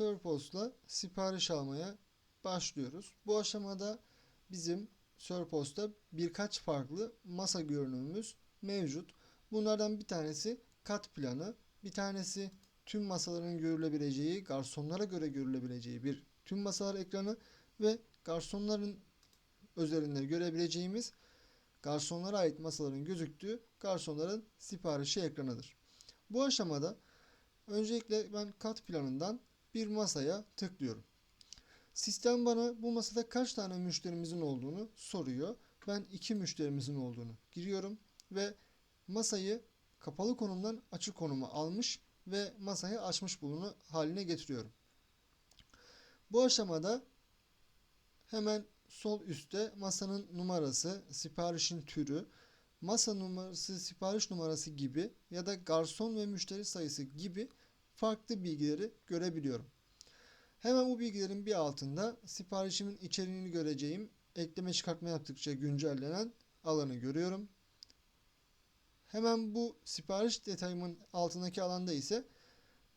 Surpost'la sipariş almaya başlıyoruz. Bu aşamada bizim Surpost'ta birkaç farklı masa görünümümüz mevcut. Bunlardan bir tanesi kat planı, bir tanesi tüm masaların görülebileceği, garsonlara göre görülebileceği bir tüm masalar ekranı ve garsonların üzerinde görebileceğimiz garsonlara ait masaların gözüktüğü garsonların siparişi ekranıdır. Bu aşamada öncelikle ben kat planından bir masaya tıklıyorum. Sistem bana bu masada kaç tane müşterimizin olduğunu soruyor. Ben iki müşterimizin olduğunu giriyorum ve masayı kapalı konumdan açık konuma almış ve masayı açmış bulunu haline getiriyorum. Bu aşamada hemen sol üstte masanın numarası, siparişin türü, masa numarası, sipariş numarası gibi ya da garson ve müşteri sayısı gibi farklı bilgileri görebiliyorum. Hemen bu bilgilerin bir altında siparişimin içeriğini göreceğim, ekleme çıkartma yaptıkça güncellenen alanı görüyorum. Hemen bu sipariş detayımın altındaki alanda ise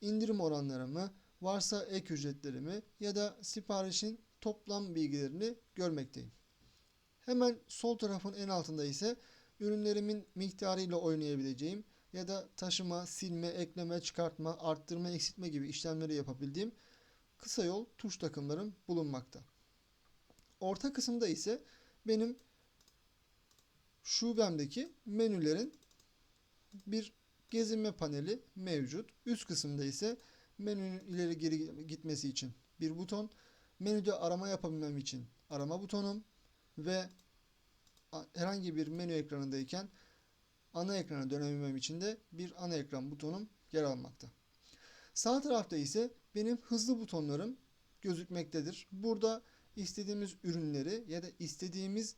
indirim oranlarımı, varsa ek ücretlerimi ya da siparişin toplam bilgilerini görmekteyim. Hemen sol tarafın en altında ise ürünlerimin miktarıyla oynayabileceğim ya da taşıma, silme, ekleme, çıkartma, arttırma, eksiltme gibi işlemleri yapabildiğim kısa yol tuş takımlarım bulunmakta. Orta kısımda ise benim şubemdeki menülerin bir gezinme paneli mevcut. Üst kısımda ise menünün ileri geri gitmesi için bir buton, menüde arama yapabilmem için arama butonum ve herhangi bir menü ekranındayken ana ekrana dönebilmem için de bir ana ekran butonum yer almakta. Sağ tarafta ise benim hızlı butonlarım gözükmektedir. Burada istediğimiz ürünleri ya da istediğimiz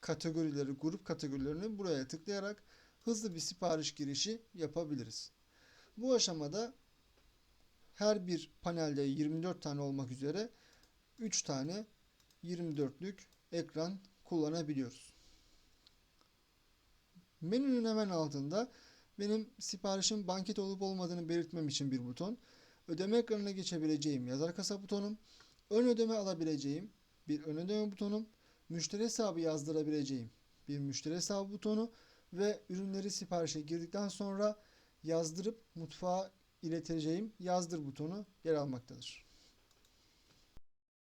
kategorileri, grup kategorilerini buraya tıklayarak hızlı bir sipariş girişi yapabiliriz. Bu aşamada her bir panelde 24 tane olmak üzere 3 tane 24'lük ekran kullanabiliyoruz. Menünün hemen altında benim siparişim banket olup olmadığını belirtmem için bir buton, ödeme ekranına geçebileceğim yazar kasa butonum, ön ödeme alabileceğim bir ön ödeme butonum, müşteri hesabı yazdırabileceğim bir müşteri hesabı butonu ve ürünleri siparişe girdikten sonra yazdırıp mutfağa ileteceğim yazdır butonu yer almaktadır.